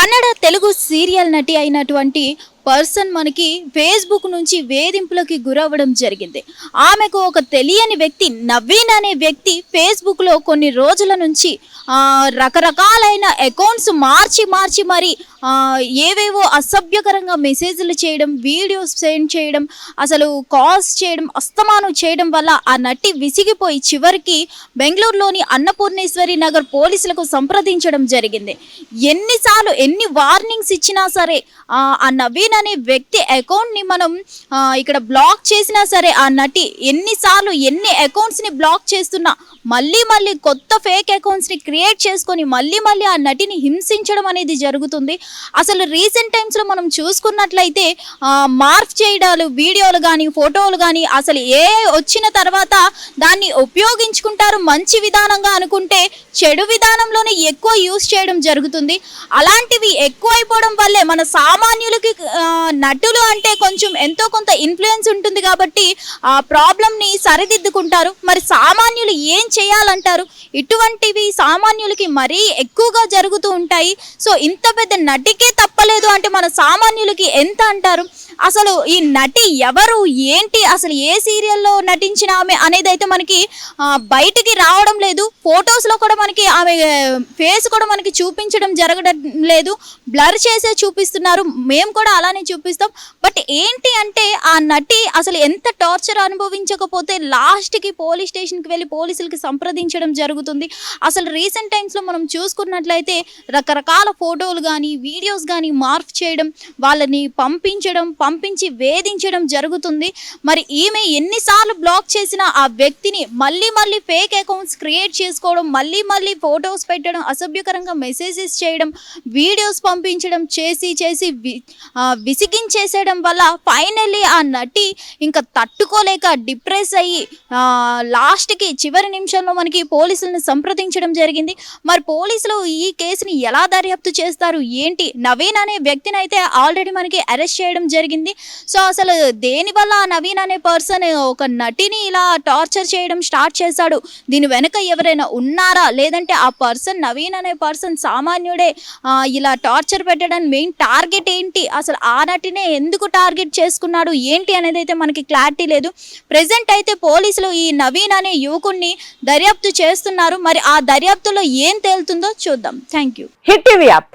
Kannada Telugu serial నటి అయినటువంటి person మనకి ఫేస్బుక్ నుంచి వేధింపులకి గురవ్వడం జరిగింది. ఆమెకు ఒక తెలియని వ్యక్తి నవీన్ అనే వ్యక్తి ఫేస్బుక్లో కొన్ని రోజుల నుంచి రకరకాలైన అకౌంట్స్ మార్చి మార్చి మరి ఏవేవో అసభ్యకరంగా మెసేజ్లు చేయడం వీడియోస్ సెండ్ చేయడం అసలు కాల్స్ చేయడం అస్తమానం చేయడం వల్ల ఆ నటి విసిగిపోయి చివరికి బెంగళూరులోని అన్నపూర్ణేశ్వరి నగర్ పోలీసులకు సంప్రదించడం జరిగింది. ఎన్నిసార్లు ఎన్ని వార్నింగ్స్ ఇచ్చినా సరే ఆ నవీన్ నవీన్ అనే వ్యక్తి అకౌంట్ని మనం ఇక్కడ బ్లాక్ చేసినా సరే ఆ నటి ఎన్నిసార్లు ఎన్ని అకౌంట్స్ని బ్లాక్ చేస్తున్నా మళ్ళీ మళ్ళీ కొత్త ఫేక్ అకౌంట్స్ని క్రియేట్ చేసుకొని మళ్ళీ మళ్ళీ ఆ నటిని హింసించడం అనేది జరుగుతుంది. అసలు రీసెంట్ టైమ్స్లో మనం చూసుకున్నట్లయితే మార్ఫ్ చేయడాలు వీడియోలు కానీ ఫోటోలు కానీ అసలు ఏ వచ్చిన తర్వాత దాన్ని ఉపయోగించుకుంటారు మంచి విధానంగా అనుకుంటే చెడు విధానంలోనే ఎక్కువ యూస్ చేయడం జరుగుతుంది. అలాంటివి ఎక్కువైపోవడం వల్లే మన సామాన్యులకి నటులు అంటే కొంచెం ఎంతో కొంత ఇన్ఫ్లుయెన్స్ ఉంటుంది కాబట్టి ఆ ప్రాబ్లమ్ని సరిదిద్దుకుంటారు. మరి సామాన్యులు ఏం చేయాలంటారు? ఇటువంటివి సామాన్యులకి మరీ ఎక్కువగా జరుగుతూ ఉంటాయి. సో ఇంత పెద్ద నటికే తప్పలేదు అంటే మన సామాన్యులకి ఎంత అంటారు? అసలు ఈ నటి ఎవరు? ఏంటి? అసలు ఏ సీరియల్లో నటించిన ఆమె అనేది అయితే మనకి బయటికి రావడం లేదు. ఫొటోస్లో కూడా మనకి ఆమె ఫేస్ కూడా మనకి చూపించడం జరగడం లేదు. బ్లర్ చేసే చూపిస్తున్నారు. మేము కూడా అలానే చూపిస్తాం. బట్ ఏంటి అంటే ఆ నటి అసలు ఎంత టార్చర్ అనుభవించకపోతే లాస్ట్కి పోలీస్ స్టేషన్కి వెళ్ళి పోలీసులకి సంప్రదించడం జరుగుతుంది. అసలు రీసెంట్ టైమ్స్లో మనం చూసుకున్నట్లయితే రకరకాల ఫోటోలు కానీ వీడియోస్ కానీ మార్ఫ్ చేయడం వాళ్ళని పంపించడం పంపించి వేధించడం జరుగుతుంది. మరి ఈమె ఎన్నిసార్లు బ్లాక్ చేసినా ఆ వ్యక్తిని మళ్ళీ మళ్ళీ ఫేక్ అకౌంట్స్ క్రియేట్ చేసుకోవడం మళ్ళీ మళ్ళీ ఫొటోస్ పెట్టడం అసభ్యకరంగా మెసేజెస్ చేయడం వీడియోస్ పంపించడం చేసి చేసి విసిగించేసేయడం వల్ల ఫైనల్లీ ఆ నటి ఇంకా తట్టుకోలేక డిప్రెస్ అయ్యి లాస్ట్కి చివరి నిమిషంలో మనకి పోలీసులను సంప్రదించడం జరిగింది. మరి పోలీసులు ఈ కేసుని ఎలా దర్యాప్తు చేస్తారు? ఏంటి? నవీన్ అనే వ్యక్తిని అయితే ఆల్రెడీ మనకి అరెస్ట్ చేయడం జరిగింది. సో అసలు దేనివల్ల ఆ నవీన్ అనే పర్సన్ ఒక నటిని ఇలా టార్చర్ చేయడం స్టార్ట్ చేశాడు? దీని వెనుక ఎవరైనా ఉన్నారా? లేదంటే ఆ పర్సన్ నవీన్ అనే పర్సన్ సామాన్యుడే ఇలా టార్చర్ పెట్టడం మెయిన్ టార్గెట్ ఏంటి? అసలు ఆ నటినే ఎందుకు టార్గెట్ చేసుకున్నాడు? ఏంటి అనేది అయితే మనకి క్లారిటీ లేదు. ప్రజెంట్ అయితే పోలీసులు ఈ నవీన్ అనే యువకుడిని దర్యాప్తు చేస్తున్నారు. మరి ఆ దర్యాప్తులో ఏం తేలుతుందో చూద్దాం. Thank you. Hit TV app.